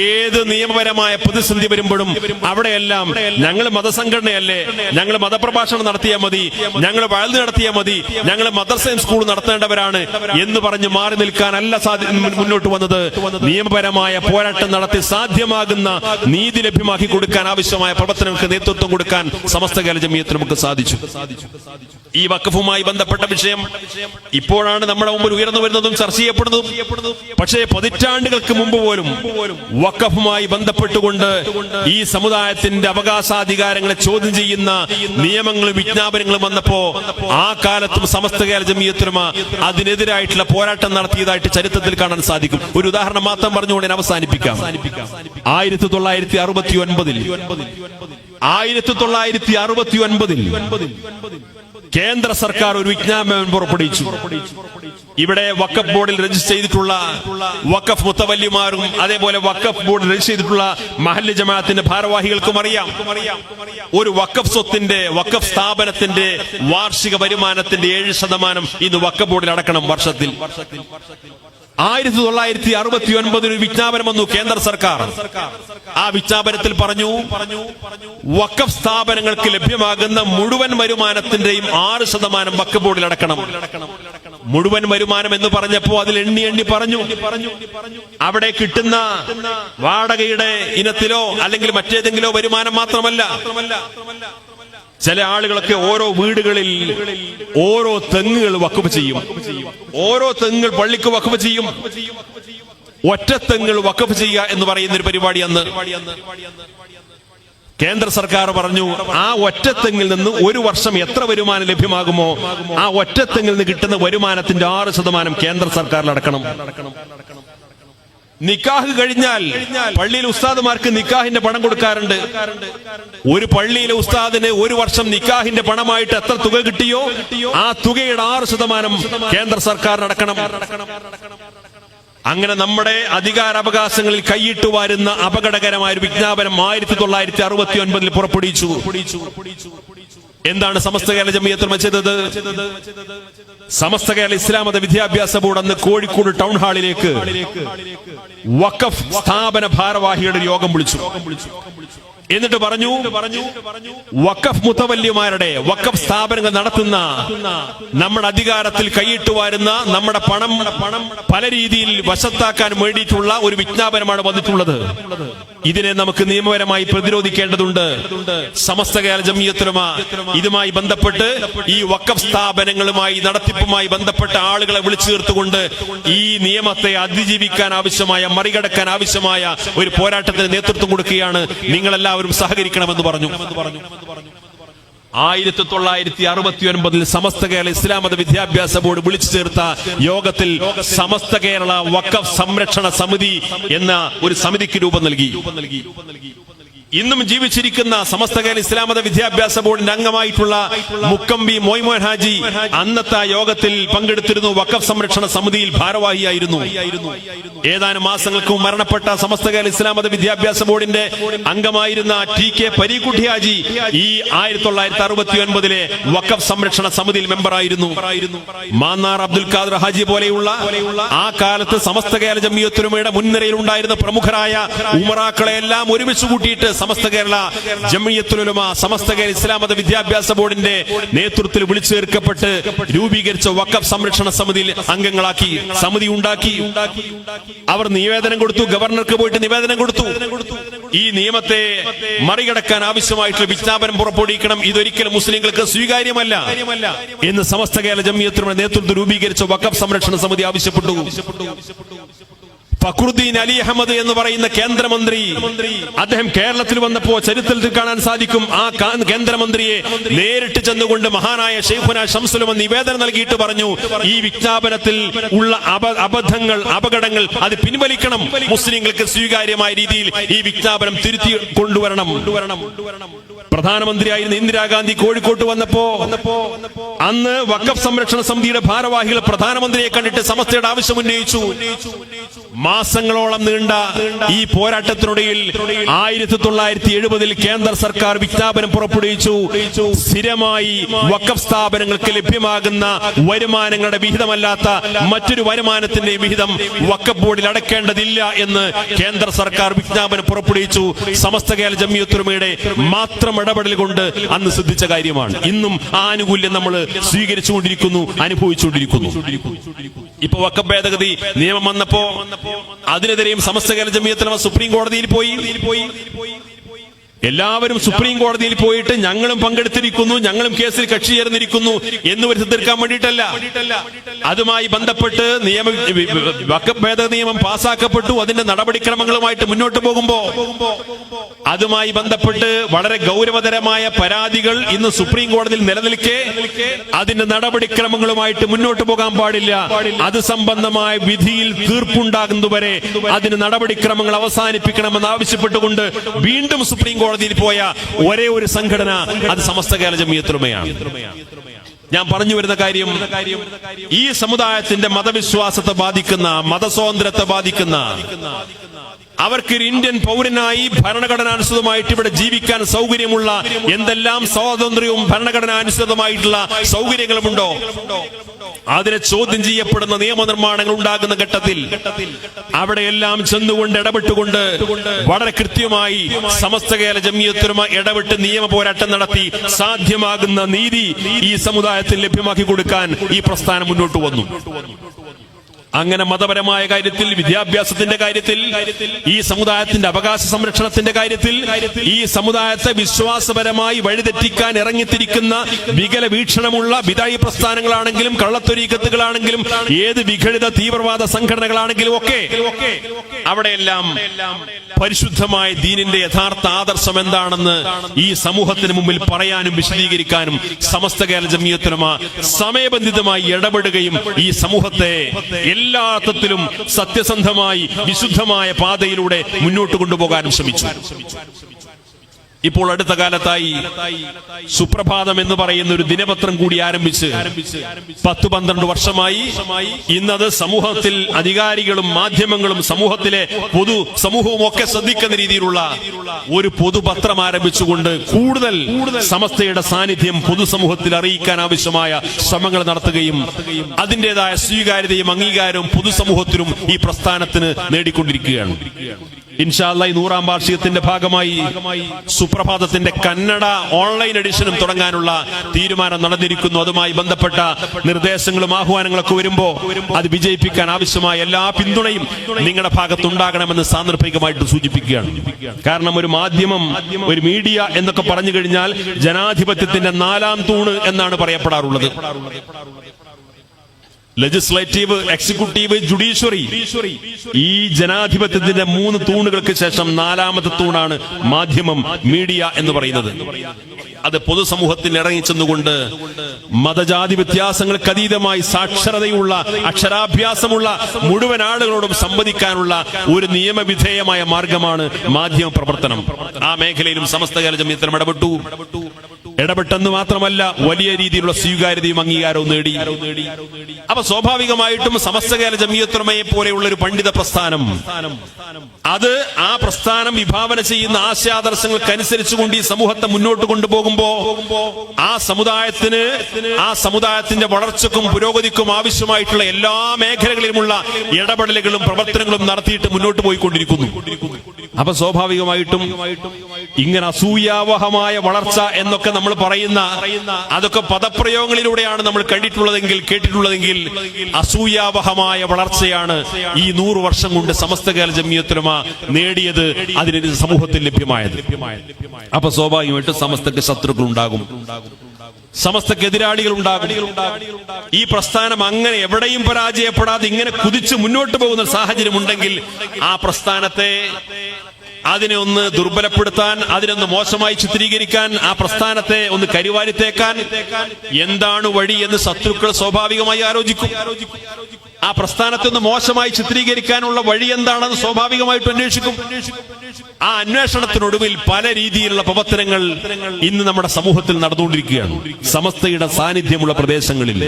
A: ഏത് നിയമപരമായ പ്രതിസന്ധി വരുമ്പോഴും അവിടെയെല്ലാം ഞങ്ങൾ മതസംഘടനയല്ലേ? ഞങ്ങൾ മതപ്രഭാഷണം നടത്തിയാൽ മതി. ഞങ്ങൾ വഴുതി നടത്തിയാൽ മതി. ഞങ്ങൾ മദർസയും സ്കൂൾ നടത്തേണ്ടവരാണ് എന്ന് പറഞ്ഞ് മാറി നിൽക്കാനല്ല മുന്നോട്ട് വന്നത്. നിയമപരമായ പോരാട്ടം നടത്തി സാധ്യമാകുന്ന നീതി ലഭ്യമാക്കി കൊടുക്കാൻ ആവശ്യമായ പ്രവർത്തനങ്ങൾക്ക് നേതൃത്വം കൊടുക്കാൻ സമസ്ത കേരള ജമീയത്തിന് നമുക്ക് സാധിച്ചു. ഈ വക്കഫുമായി ബന്ധപ്പെട്ട വിഷയം. ഇപ്പോഴാണ് നമ്മുടെ മുമ്പിൽ ഉയർന്നു വരുന്നതും ചർച്ച ചെയ്യപ്പെടുന്നതും. പക്ഷേ പതിറ്റാണ്ടുകൾക്ക് മുമ്പ് പോലും വക്കഫുമായി ബന്ധപ്പെട്ടുകൊണ്ട് ഈ സമുദായത്തിന്റെ അവകാശാധികാരങ്ങളെ ചോദ്യം ചെയ്യുന്ന നിയമങ്ങളും വിജ്ഞാപനങ്ങളും വന്നപ്പോ ആ കാലത്തും സമസ്ത കേരള ജമീയത്തിനും അതിനെതിരായിട്ടുള്ള പോരാട്ടം നടത്തിയതായിട്ട് ചരിത്രത്തിൽ കാണാൻ സാധിക്കും. ഒരു ഉദാഹരണം മാത്രം പറഞ്ഞുകൊണ്ട് ഞാൻ അവസാനിപ്പിക്കാം. ആയിരത്തി തൊള്ളായിരത്തി അറുപത്തി ഒൻപതിൽ. ആയിരത്തി തൊള്ളായിരത്തി അറുപത്തി ഒൻപതിൽ. കേന്ദ്ര സർക്കാർ ഒരു വിജ്ഞാപനം പുറപ്പെടുവിച്ചു. ഇവിടെ വക്കഫ് ബോർഡിൽ രജിസ്റ്റർ ചെയ്തിട്ടുള്ള വക്കഫ് മുത്തവല്യമാരും അതേപോലെ വക്കഫ് ബോർഡ് രജിസ്റ്റർ ചെയ്തിട്ടുള്ള മഹല്ല് ജമാഅത്തിന്റെ ഭാരവാഹികൾക്കും അറിയാം. ഒരു വക്കഫ് സ്വത്തിന്റെ വക്കഫ് സ്ഥാപനത്തിന്റെ വാർഷിക വരുമാനത്തിന്റെ ഏഴ് ശതമാനം ഇന്ന് വക്കഫ് ബോർഡിൽ അടക്കണം വർഷത്തിൽ. ആയിരത്തി തൊള്ളായിരത്തി അറുപത്തി ഒൻപതിൽ ഒരു വിജ്ഞാപനം വന്നു കേന്ദ്ര സർക്കാർ. ആ വിജ്ഞാപനത്തിൽ പറഞ്ഞു വക്കഫ് സ്ഥാപനങ്ങൾക്ക് ലഭ്യമാകുന്ന മുഴുവൻ വരുമാനത്തിന്റെയും ആറ് ശതമാനം വക്കഫ് ബോർഡിൽ അടക്കണം. മുഴുവൻ വരുമാനം എന്ന് പറഞ്ഞപ്പോ അതിൽ എണ്ണി എണ്ണി പറഞ്ഞു. അവിടെ കിട്ടുന്ന വാടകയുടെ ഇനത്തിലോ അല്ലെങ്കിൽ മറ്റേതെങ്കിലോ വരുമാനം മാത്രമല്ല. ചില ആളുകളൊക്കെ ഓരോ വീടുകളിൽ ഓരോ തെങ്ങുകൾ വക്കുപ്പ് ചെയ്യും. ഓരോ തെങ്ങുകൾ പള്ളിക്ക് വക്കുപ്പ് ചെയ്യും. ഒറ്റ തെങ്ങുകൾ വക്കുപ്പ് ചെയ്യുക എന്ന് പറയുന്ന ഒരു പരിപാടി അന്ന്. കേന്ദ്ര സർക്കാർ പറഞ്ഞു ആ ഒറ്റത്തെങ്ങിൽ നിന്ന് ഒരു വർഷം എത്ര വരുമാനം ലഭ്യമാകുമോ? ആ ഒറ്റത്തെങ്ങിൽ നിന്ന് കിട്ടുന്ന വരുമാനത്തിന്റെ ആറ് ശതമാനം കേന്ദ്ര സർക്കാരിൽ അടക്കണം നിക്കാഹ് കഴിഞ്ഞാൽ പള്ളിയിൽ ഉസ്താദുമാർക്ക് നിക്കാഹിന്റെ പണം കൊടുക്കാറുണ്ട്. ഒരു പള്ളിയിലെ ഉസ്താദിന് ഒരു വർഷം നിക്കാഹിന്റെ പണമായിട്ട് എത്ര തുക കിട്ടിയോ? ആ തുകയുടെ ആറ് ശതമാനം കേന്ദ്ര സർക്കാർ നടക്കണം അങ്ങനെ നമ്മുടെ അധികാരാവകാശങ്ങളിൽ കൈയിട്ട് വരുന്ന അപകടകരമായ ഒരു വിജ്ഞാപനം ആയിരത്തി തൊള്ളായിരത്തി അറുപത്തി ഒൻപതിൽ പുറപ്പെടുവിച്ചു. എന്താണ് സമസ്ത കേരള ജമിയത്തുൽ ചെയ്തത് സമസ്ത കേരള ഇസ്ലാം മത വിദ്യാഭ്യാസ ബോർഡ് അന്ന് കോഴിക്കോട് ടൗൺ ഹാളിലേക്ക് വഖഫ് സ്ഥാപന ഭാരവാഹിയുടെ യോഗം വിളിച്ചു. എന്നിട്ട് പറഞ്ഞു പറഞ്ഞു വക്കഫ് മുത്തവല്യമാരുടെ വക്കഫ് സ്ഥാപനങ്ങൾ നടത്തുന്ന നമ്മുടെ അധികാരത്തിൽ കൈയിട്ട് വാരുന്ന നമ്മുടെ പണം പണം പല രീതിയിൽ വശത്താക്കാൻ വേണ്ടിയിട്ടുള്ള ഒരു വിജ്ഞാപനമാണ് വന്നിട്ടുള്ളത്. ഇതിനെ നമുക്ക് നിയമപരമായി പ്രതിരോധിക്കേണ്ടതുണ്ട്. സമസ്ത കേരള ജമിയത്തുലമ ഇതുമായി ബന്ധപ്പെട്ട് ഈ വക്കഫ് സ്ഥാപനങ്ങളുമായി നടത്തിപ്പുമായി ബന്ധപ്പെട്ട ആളുകളെ വിളിച്ചു ചേർത്തുകൊണ്ട് ഈ നിയമത്തെ അതിജീവിക്കാൻ ആവശ്യമായ മറികടക്കാൻ ആവശ്യമായ ഒരു പോരാട്ടത്തിന് നേതൃത്വം കൊടുക്കുകയാണ് നിങ്ങളെല്ലാവരും സഹകരിക്കണമെന്ന് പറഞ്ഞു. ആയിരത്തി തൊള്ളായിരത്തി അറുപത്തി ഒൻപതിൽ സമസ്ത കേരള ഇസ്ലാം മത വിദ്യാഭ്യാസ ബോർഡ് വിളിച്ചു ചേർത്ത യോഗത്തിൽ സമസ്ത കേരള വഖഫ് സംരക്ഷണ സമിതി എന്ന ഒരു സമിതിക്ക് രൂപം നൽകി. ഇന്നും ജീവിച്ചിരിക്കുന്ന സമസ്ത കേരള ഇസ്ലാം മത വിദ്യാഭ്യാസ ബോർഡിന്റെ അംഗമായിട്ടുള്ള മുക്കമ്പി മൊയ്മോൻ ഹാജി അന്നത്തെ യോഗത്തിൽ പങ്കെടുത്തിരുന്നു. വഖഫ് സംരക്ഷണ സമിതിയിൽ ഭാരവാഹിയായിരുന്നു. ഏതാനും മാസങ്ങൾക്ക് മരണപ്പെട്ട സമസ്ത കേരള ഇസ്ലാം മത വിദ്യാഭ്യാസ ബോർഡിന്റെ അംഗമായിരുന്ന ടി കെ പരീക്കുട്ടി ഹാജി ഈ ആയിരത്തി തൊള്ളായിരത്തി അറുപത്തി ഒൻപതിലെ വഖഫ് സംരക്ഷണ സമിതിയിൽ മെമ്പറായിരുന്നു. മാന്നാർ അബ്ദുൽ ഖാദർ ഹാജി പോലെയുള്ള ആ കാലത്ത് സമസ്ത കേരള ജമിയത്തുലമയുടെ മുൻനിരയിൽ ഉണ്ടായിരുന്ന പ്രമുഖരായ ഉമറാക്കളെ എല്ലാം ഒരുമിച്ച് കൂട്ടിയിട്ട് സമസ്ത കേരള ജമ്മിയത്തുലുമ സമസ്ത കേരള ഇസ്ലാം മത വിദ്യാഭ്യാസ ബോർഡിന്റെ നേതൃത്വത്തിൽ വിളിച്ചു ചേർക്കപ്പെട്ട് രൂപീകരിച്ച വക്കഫ് സംരക്ഷണ സമിതിയിൽ അംഗങ്ങളാക്കി സമിതി ഉണ്ടാക്കി. അവർ നിവേദനം കൊടുത്തു ഗവർണർക്ക് പോയിട്ട് നിവേദനം കൊടുത്തു. ഈ നിയമത്തെ മറികടക്കാൻ ആവശ്യമായിട്ടുള്ള വിജ്ഞാപനം പുറപ്പെടുവിക്കണം. ഇതൊരിക്കലും മുസ്ലിങ്ങൾക്ക് സ്വീകാര്യമല്ല എന്ന് സമസ്ത കേരള ജമ്മിയത്തുലുമ നേതൃത്വം രൂപീകരിച്ച വക്കഫ് സംരക്ഷണ സമിതി ആവശ്യപ്പെട്ടു. ഫക്രുദ്ദീൻ അലി അഹമ്മദ് എന്ന് പറയുന്ന കേന്ദ്രമന്ത്രി. അദ്ദേഹം കേരളത്തിൽ വന്നപ്പോ ചരിത്രത്തിൽ കാണാൻ സാധിക്കും ആ കേന്ദ്രമന്ത്രിയെ നേരിട്ട് ചെന്നുകൊണ്ട് മഹാനായ ഷെയ്ഖുന ഷംസുലമ നിവേദനം നൽകിയിട്ട് പറഞ്ഞു ഈ വിജ്ഞാപനത്തിൽ ഉള്ള അബ- അബദ്ധങ്ങൾ അപകടങ്ങൾ അത് പിൻവലിക്കണം. മുസ്ലിങ്ങൾക്ക് സ്വീകാര്യമായ രീതിയിൽ ഈ വിജ്ഞാപനം തിരുത്തി കൊണ്ടുവരണം. പ്രധാനമന്ത്രിയായിരുന്ന ഇന്ദിരാഗാന്ധി കോഴിക്കോട്ട് വന്നപ്പോ അന്ന് വക്കഫ് സംരക്ഷണ സമിതിയുടെ ഭാരവാഹികൾ പ്രധാനമന്ത്രിയെ കണ്ടിട്ട് സമസ്തയുടെ ആവശ്യം ഉന്നയിച്ചു. മാസങ്ങളോളം നീണ്ട ഈ പോരാട്ടത്തിനൊടുവിൽ ആയിരത്തി തൊള്ളായിരത്തി എഴുപതിൽ കേന്ദ്ര സർക്കാർ വിജ്ഞാപനം പുറപ്പെടുവിച്ചു. സ്ഥിരമായി വക്കഫ് സ്ഥാപനങ്ങൾക്ക് ലഭ്യമാകുന്ന വരുമാനങ്ങളുടെ വിഹിതമല്ലാത്ത മറ്റൊരു വരുമാനത്തിന്റെ വിഹിതം വക്കഫ് ബോർഡിൽ അടക്കേണ്ടതില്ല എന്ന് കേന്ദ്ര സർക്കാർ വിജ്ഞാപനം പുറപ്പെടുവിച്ചു. സമസ്ത കേരള ജമിയത്തുമയുടെ മാത്രം ഇടപെടൽ കൊണ്ട് അന്ന് സിദ്ധിച്ച കാര്യമാണ്. ഇന്നും ആ ആനുകൂല്യം നമ്മൾ സ്വീകരിച്ചുകൊണ്ടിരിക്കുന്നു അനുഭവിച്ചുകൊണ്ടിരിക്കുന്നു. ഇപ്പൊ വക്കഭേദഗതി ഭേദഗതി നിയമം വന്നപ്പോ അതിനെതിരെയും സമസ്ത കേരള സുപ്രീം കോടതിയിൽ പോയി എല്ലാവരും സുപ്രീം കോടതിയിൽ പോയിട്ട് ഞങ്ങളും പങ്കെടുത്തിരിക്കുന്നു ഞങ്ങളും കേസിൽ കക്ഷി ചേർന്നിരിക്കുന്നു എന്ന് വരുത്തി തീർക്കാൻ വേണ്ടിയിട്ടല്ല. അതുമായി ബന്ധപ്പെട്ട് നിയമ ഭേദഗതി നിയമം പാസാക്കപ്പെട്ടു. അതിന്റെ നടപടിക്രമങ്ങളുമായിട്ട് മുന്നോട്ട് പോകുമ്പോ അതുമായി ബന്ധപ്പെട്ട് വളരെ ഗൗരവതരമായ പരാതികൾ ഇന്ന് സുപ്രീം കോടതിയിൽ നിലനിൽക്കെ. അതിന്റെ നടപടിക്രമങ്ങളുമായിട്ട് മുന്നോട്ട് പോകാൻ പാടില്ല. അത് സംബന്ധമായ വിധിയിൽ തീർപ്പുണ്ടാകുന്നതുവരെ അതിന് നടപടിക്രമങ്ങൾ അവസാനിപ്പിക്കണമെന്ന് ആവശ്യപ്പെട്ടുകൊണ്ട് വീണ്ടും സുപ്രീം കോടതിയിൽ പോയ ഒരേ ഒരു സംഘടന അത് സമസ്ത കേരള ജമിയത്തുലമയാണ്. ഞാൻ പറഞ്ഞു വരുന്ന കാര്യം ഈ സമുദായത്തിന്റെ മതവിശ്വാസത്തെ ബാധിക്കുന്ന മതസ്വാതന്ത്ര്യത്തെ ബാധിക്കുന്ന അവർക്ക് ഒരു ഇന്ത്യൻ പൗരനായി ഭരണഘടനാനുസൃതമായിട്ട് ഇവിടെ ജീവിക്കാൻ സൗകര്യമുള്ള എന്തെല്ലാം സ്വാതന്ത്ര്യവും ഭരണഘടനാനുസൃതമായിട്ടുള്ള സൗകര്യങ്ങളുമുണ്ടോ? അതിനെ ചോദ്യം ചെയ്യപ്പെടുന്ന നിയമനിർമ്മാണങ്ങൾ ഉണ്ടാകുന്ന ഘട്ടത്തിൽ അവിടെയെല്ലാം ചെന്നുകൊണ്ട് ഇടപെട്ടുകൊണ്ട് വളരെ കൃത്യമായി സമസ്ത കേരള ജമിയത്തുരമ ഇടപെട്ട് നിയമ പോരാട്ടം നടത്തി സാധ്യമാകുന്ന നീതി ഈ സമുദായത്തിൽ ലഭ്യമാക്കി കൊടുക്കാൻ ഈ പ്രസ്ഥാനം മുന്നോട്ട് വന്നു. അങ്ങനെ മതപരമായ കാര്യത്തിൽ വിദ്യാഭ്യാസത്തിന്റെ കാര്യത്തിൽ ഈ സമുദായത്തിന്റെ അവകാശ സംരക്ഷണത്തിന്റെ കാര്യത്തിൽ ഈ സമുദായത്തെ വിശ്വാസപരമായി വഴിതെറ്റിക്കാൻ ഇറങ്ങിത്തിരിക്കുന്ന വികല വീക്ഷണമുള്ള വിതായി പ്രസ്ഥാനങ്ങളാണെങ്കിലും കള്ളത്തൊരീക്കത്തുകളാണെങ്കിലും ഏത് വിഘടിത തീവ്രവാദ സംഘടനകളാണെങ്കിലും ഒക്കെ അവിടെയെല്ലാം പരിശുദ്ധമായ ദീനിന്റെ യഥാർത്ഥ ആദർശം എന്താണെന്ന് ഈ സമൂഹത്തിന് മുമ്പിൽ പറയാനും വിശദീകരിക്കാനും സമസ്ത കേരള ജമീയത്തിനുമാ സമയബന്ധിതമായി ഇടപെടുകയും ഈ സമൂഹത്തെ എല്ലാ അർത്ഥത്തിലും സത്യസന്ധമായി വിശുദ്ധമായ പാതയിലൂടെ മുന്നോട്ട് കൊണ്ടുപോകാനും ശ്രമിച്ചു. ഇപ്പോൾ അടുത്ത കാലത്തായി സുപ്രഭാതം എന്ന് പറയുന്ന ഒരു ദിനപത്രം കൂടി ആരംഭിച്ച് പത്ത് പന്ത്രണ്ട് വർഷമായി ഇന്നത് സമൂഹത്തിൽ അധികാരികളും മാധ്യമങ്ങളും സമൂഹത്തിലെ പൊതു സമൂഹവും ഒക്കെ ശ്രദ്ധിക്കുന്ന രീതിയിലുള്ള ഒരു പൊതുപത്രം ആരംഭിച്ചുകൊണ്ട് കൂടുതൽ സമസ്തയുടെ സാന്നിധ്യം പൊതുസമൂഹത്തിൽ അറിയിക്കാൻ ആവശ്യമായ ശ്രമങ്ങൾ നടത്തുകയും അതിന്റെതായ സ്വീകാര്യതയും അംഗീകാരവും പൊതുസമൂഹത്തിനും ഈ പ്രസ്ഥാനത്തിന് നേടിക്കൊണ്ടിരിക്കുകയാണ്. ഇൻഷാല്ല ഈ നൂറാം വാർഷികത്തിന്റെ ഭാഗമായി സുപ്രഭാതത്തിന്റെ കന്നഡ ഓൺലൈൻ എഡിഷനും തുടങ്ങാനുള്ള തീരുമാനം നടന്നിരിക്കുന്നു. അതുമായി ബന്ധപ്പെട്ട നിർദ്ദേശങ്ങളും ആഹ്വാനങ്ങളൊക്കെ വരുമ്പോ അത് വിജയിപ്പിക്കാൻ ആവശ്യമായ എല്ലാ പിന്തുണയും നിങ്ങളുടെ ഭാഗത്തുണ്ടാകണമെന്ന് സാന്ദർഭികമായിട്ട് സൂചിപ്പിക്കുകയാണ്. കാരണം ഒരു മാധ്യമം ഒരു മീഡിയ എന്നൊക്കെ പറഞ്ഞു കഴിഞ്ഞാൽ ജനാധിപത്യത്തിന്റെ നാലാം തൂണ് എന്നാണ് പറയപ്പെടാറുള്ളത്. ലെജിസ്ലേറ്റീവ് എക്സിക്യൂട്ടീവ് ജുഡീഷ്യറി ഈ ജനാധിപത്യത്തിന്റെ മൂന്ന് തൂണുകൾക്ക് ശേഷം നാലാമത്തെ തൂണാണ് മാധ്യമം മീഡിയ എന്ന് പറയുന്നത്. അത് പൊതുസമൂഹത്തിൽ ഇറങ്ങിച്ചെന്നുകൊണ്ട് മതജാതി വ്യത്യാസങ്ങൾക്ക് അതീതമായി സാക്ഷരതയുള്ള അക്ഷരാഭ്യാസമുള്ള മുഴുവൻ ആളുകളോടും സംവദിക്കാനുള്ള ഒരു നിയമവിധേയമായ മാർഗമാണ് മാധ്യമ പ്രവർത്തനം. ആ മേഖലയിലും സമസ്ത കേരള ജമീയത്തിനും ഇടപെട്ടു. ഇടപെട്ടെന്ന് മാത്രമല്ല വലിയ രീതിയിലുള്ള സ്വീകാര്യതയും അംഗീകാരവും നേടി. അപ്പൊ സ്വാഭാവികമായിട്ടും സമസ്തകാല കേരള ജമീയത്തുറമയെ പോലെയുള്ള ഒരു പണ്ഡിത പ്രസ്ഥാനം. അത് ആ പ്രസ്ഥാനം വിഭാവന ചെയ്യുന്ന ആശയാദർശങ്ങൾക്കനുസരിച്ചുകൊണ്ട് ഈ സമൂഹത്തെ മുന്നോട്ട് കൊണ്ടുപോകുമ്പോ ആ സമുദായത്തിന് ആ സമുദായത്തിന്റെ വളർച്ചക്കും പുരോഗതിക്കും ആവശ്യമായിട്ടുള്ള എല്ലാ മേഖലകളിലുമുള്ള ഇടപെടലുകളും പ്രവർത്തനങ്ങളും നടത്തിയിട്ട് മുന്നോട്ട് പോയിക്കൊണ്ടിരിക്കുന്നു. അപ്പൊ സ്വാഭാവികമായിട്ടും ഇങ്ങനെ അസൂയാവഹമായ വളർച്ച എന്നൊക്കെ നമ്മൾ പറയുന്ന അതൊക്കെ പദപ്രയോഗങ്ങളിലൂടെയാണ് നമ്മൾ കണ്ടിട്ടുള്ളതെങ്കിൽ കേട്ടിട്ടുള്ളതെങ്കിൽ അസൂയാവഹമായ വളർച്ചയാണ് ഈ നൂറ് വർഷം കൊണ്ട് സമസ്ത കേരള ജമിയത്തുലമ നേടിയത് അതിന് സമൂഹത്തിൽ ലഭ്യമായത്. അപ്പൊ സ്വാഭാവികമായിട്ടും സമസ്തക്ക് ശത്രുക്കൾ ഉണ്ടാകും സമസ്തക്ക് എതിരാളികൾ ഉണ്ടാകും ഈ പ്രസ്ഥാനം അങ്ങനെ എവിടെയും പരാജയപ്പെടാതെ ഇങ്ങനെ കുതിച്ച് മുന്നോട്ട് പോകുന്ന സാഹചര്യം ഉണ്ടെങ്കിൽ ആ പ്രസ്ഥാനത്തെ അതിനെ ഒന്ന് ദുർബലപ്പെടുത്താൻ അതിനൊന്ന് മോശമായി ചിത്രീകരിക്കാൻ ആ പ്രസ്ഥാനത്തെ ഒന്ന് കരിവാരിത്തേക്കാൻ. എന്താണ് വഴി എന്ന് ശത്രുക്കൾ സ്വാഭാവികമായി ആലോചിക്കും. ആ പ്രസ്ഥാനത്തിൽ നിന്ന് മോശമായി ചിത്രീകരിക്കാനുള്ള വഴി എന്താണെന്ന് സ്വാഭാവികമായിട്ട് അന്വേഷിക്കും. ആ അന്വേഷണത്തിനൊടുവിൽ പല രീതിയിലുള്ള പ്രവർത്തനങ്ങൾ ഇന്ന് നമ്മുടെ സമൂഹത്തിൽ നടന്നുകൊണ്ടിരിക്കുകയാണ്. സമസ്തയുടെ സാന്നിധ്യമുള്ള പ്രദേശങ്ങളിൽ.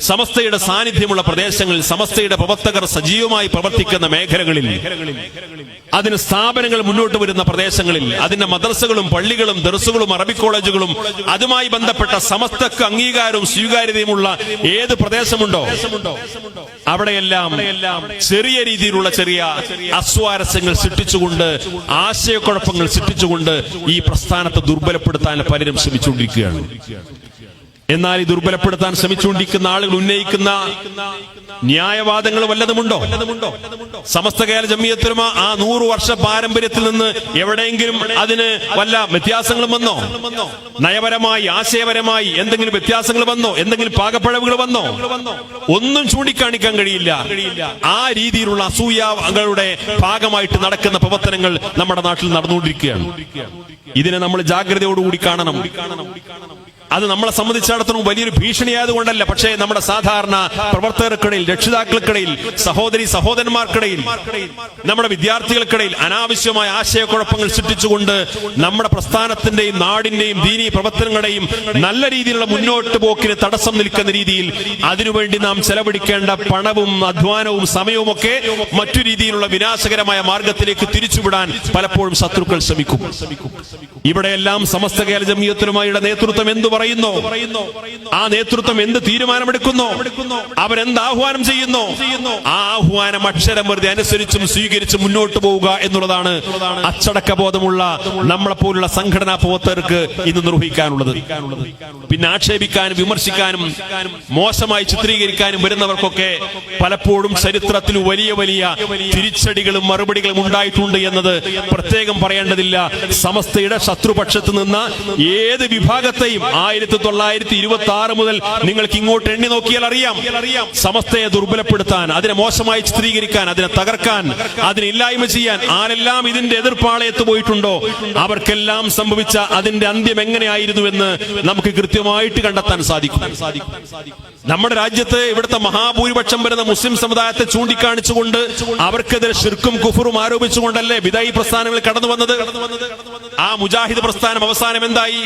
A: സമസ്തയുടെ സാന്നിധ്യമുള്ള പ്രദേശങ്ങളിൽ സമസ്തയുടെ പ്രവർത്തകർ സജീവമായി പ്രവർത്തിക്കുന്ന മേഖലകളിൽ. അതിന് സ്ഥാപനങ്ങൾ മുന്നോട്ട് വരുന്ന പ്രദേശങ്ങളിൽ അതിന്റെ മദ്രസകളും പള്ളികളും ദർസുകളും അറബി കോളേജുകളും അതുമായി ബന്ധപ്പെട്ട സമസ്തക്ക് അംഗീകാരവും സ്വീകാര്യതയുമുള്ള ഏത് പ്രദേശമുണ്ടോ? അവിടെയെല്ലാം ചെറിയ രീതിയിലുള്ള ചെറിയ അസ്വാരസ്യങ്ങൾ സൃഷ്ടിച്ചുകൊണ്ട് ആശയക്കുഴപ്പങ്ങൾ സൃഷ്ടിച്ചുകൊണ്ട് ഈ പ്രസ്ഥാനത്തെ ദുർബലപ്പെടുത്താൻ പലരും ശ്രമിച്ചുകൊണ്ടിരിക്കുകയാണ്. എന്നാൽ ഈ ദുർബലപ്പെടുത്താൻ ശ്രമിച്ചുകൊണ്ടിരിക്കുന്ന ആളുകൾ ഉന്നയിക്കുന്ന ന്യായവാദങ്ങൾ വല്ലതുമുണ്ടോ? സമസ്ത കേരള ജമിയത്തുലമ ആ നൂറു വർഷ പാരമ്പര്യത്തിൽ നിന്ന് എവിടെയെങ്കിലും അതിന് വല്ല വ്യത്യാസങ്ങളും വന്നോ? നയപരമായി ആശയപരമായി എന്തെങ്കിലും വ്യത്യാസങ്ങൾ വന്നോ? എന്തെങ്കിലും പാകപ്പഴവുകൾ വന്നോ? ഒന്നും ചൂണ്ടിക്കാണിക്കാൻ കഴിയില്ല. ആ രീതിയിലുള്ള അസൂയകളുടെ ഭാഗമായിട്ട് നടക്കുന്ന പ്രവർത്തനങ്ങൾ നമ്മുടെ നാട്ടിൽ നടന്നുകൊണ്ടിരിക്കുകയാണ്. ഇതിനെ നമ്മൾ ജാഗ്രതയോടുകൂടി കാണണം. അത് നമ്മളെ സംബന്ധിച്ചിടത്തോളം വലിയൊരു ഭീഷണിയായതുകൊണ്ടല്ല. പക്ഷേ നമ്മുടെ സാധാരണ പ്രവർത്തകർക്കിടയിൽ രക്ഷിതാക്കൾക്കിടയിൽ സഹോദരി സഹോദരന്മാർക്കിടയിൽ നമ്മുടെ വിദ്യാർത്ഥികൾക്കിടയിൽ അനാവശ്യമായ ആശയക്കുഴപ്പങ്ങൾ സൃഷ്ടിച്ചുകൊണ്ട് നമ്മുടെ പ്രസ്ഥാനത്തിന്റെയും നാടിന്റെയും ദീനീ പ്രവർത്തനങ്ങളുടെയും നല്ല രീതിയിലുള്ള മുന്നോട്ട് പോക്കിന് തടസ്സം നിൽക്കുന്ന രീതിയിൽ അതിനുവേണ്ടി നാം ചെലവഴിക്കേണ്ട പണവും അധ്വാനവും സമയവും ഒക്കെ മറ്റു രീതിയിലുള്ള വിനാശകരമായ മാർഗത്തിലേക്ക് തിരിച്ചുവിടാൻ പലപ്പോഴും ശത്രുക്കൾ ശ്രമിക്കും. ഇവിടെയെല്ലാം സമസ്ത കേരള ജമീയത്തിനുമായുള്ള നേതൃത്വം എന്തു പറയുന്നു. ആ നേതൃത്വം എന്ത് തീരുമാനമെടുക്കുന്നു? അവരെന്ത് ആഹ്വാനം ചെയ്യുന്നു? ആ ആഹ്വാനം അക്ഷരം വെറുതെ അനുസരിച്ചും സ്വീകരിച്ചും മുന്നോട്ട് പോവുക എന്നുള്ളതാണ് അച്ചടക്ക ബോധമുള്ള നമ്മളെ പോലുള്ള സംഘടനാ പ്രവർത്തകർക്ക് ഇന്ന് നിർവഹിക്കാനുള്ളത്. പിന്നെ ആക്ഷേപിക്കാനും വിമർശിക്കാനും മോശമായി ചിത്രീകരിക്കാനും വരുന്നവർക്കൊക്കെ പലപ്പോഴും ചരിത്രത്തിൽ വലിയ വലിയ തിരിച്ചടികളും മറുപടികളും ഉണ്ടായിട്ടുണ്ട് എന്നത് പ്രത്യേകം പറയേണ്ടതില്ല. സമസ്തയുടെ ശത്രുപക്ഷത്ത് നിന്ന് ഏത് വിഭാഗത്തെയും ആയിരത്തി തൊള്ളായിരത്തി ഇരുപത്തി ആറ് മുതൽ നിങ്ങൾക്ക് ഇങ്ങോട്ട് എണ്ണി നോക്കിയാൽ അറിയാം. സമസ്തയെ ദുർബലപ്പെടുത്താൻ അതിനെ മോശമായി ചിത്രീകരിക്കാൻ അതിനെ തകർക്കാൻ അതിനെ ഇല്ലായ്മ ചെയ്യാൻ ആരെല്ലാം ഇതിന്റെ എതിർപ്പാളയത്ത് പോയിട്ടുണ്ടോ? അവർക്കെല്ലാം സംഭവിച്ച അതിന്റെ അന്ത്യം എങ്ങനെയായിരുന്നു എന്ന് നമുക്ക് കൃത്യമായിട്ട് കണ്ടെത്താൻ സാധിക്കും. നമ്മുടെ രാജ്യത്ത് ഇവിടുത്തെ മഹാഭൂരിപക്ഷം വരുന്ന മുസ്ലിം സമുദായത്തെ ചൂണ്ടിക്കാണിച്ചുകൊണ്ട് അവർക്കെതിരെ ഷിർക്കും കുഫറും ആരോപിച്ചുകൊണ്ടല്ലേ വിദായി പ്രസ്ഥാനങ്ങൾ കടന്നു വന്നത്? ആ മുജാഹിദ് പ്രസ്ഥാനം അവസാനം എന്തായി?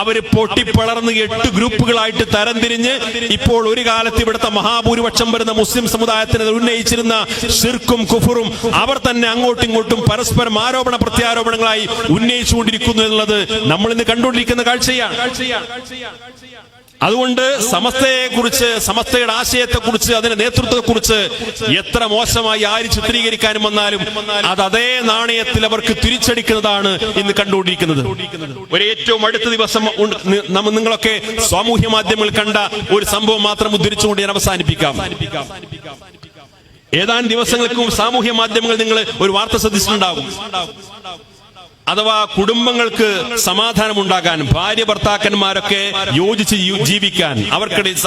A: അവർ പൊട്ടിപ്പിളർന്ന് എട്ട് ഗ്രൂപ്പുകളായിട്ട് തരംതിരിഞ്ഞ് ഇപ്പോൾ ഒരു കാലത്ത് ഇവിടുത്തെ മഹാഭൂരിപക്ഷം വരുന്ന മുസ്ലിം സമുദായത്തിന് ഉന്നയിച്ചിരുന്ന ഷിർക്കും കുഫറും അവർ തന്നെ അങ്ങോട്ടും ഇങ്ങോട്ടും പരസ്പരം ആരോപണ പ്രത്യാരോപണങ്ങളായി ഉന്നയിച്ചുകൊണ്ടിരിക്കുന്നു എന്നുള്ളത് നമ്മൾ ഇന്ന് കണ്ടുകൊണ്ടിരിക്കുന്ന കാഴ്ചയാണ്. അതുകൊണ്ട് സമസ്തയെ കുറിച്ച് സമസ്തയുടെ ആശയത്തെ കുറിച്ച് അതിന്റെ നേതൃത്വത്തെ കുറിച്ച് എത്ര മോശമായി ആര് ചിത്രീകരിക്കാനും വന്നാലും അത് അതേ നാണയത്തിൽ അവർക്ക് തിരിച്ചടിക്കുന്നതാണ് ഇന്ന് കണ്ടുകൊണ്ടിരിക്കുന്നത്. ഒരു ഏറ്റവും അടുത്ത ദിവസം നമ്മൾ നിങ്ങളൊക്കെ സാമൂഹ്യ മാധ്യമങ്ങൾ കണ്ട ഒരു സംഭവം മാത്രം ഉദ്ധരിച്ചുകൊണ്ട് ഞാൻ അവസാനിപ്പിക്കാം. ഏതാനും ദിവസങ്ങൾക്കും സാമൂഹ്യ മാധ്യമങ്ങൾ നിങ്ങൾ ഒരു വാർത്ത ശ്രദ്ധിച്ചിട്ടുണ്ടാകും. അഥവാ കുടുംബങ്ങൾക്ക് സമാധാനമുണ്ടാകാൻ ഭാര്യ ഭർത്താക്കന്മാരൊക്കെ യോജിച്ച് ജീവിക്കാൻ അവർക്കിടയിൽ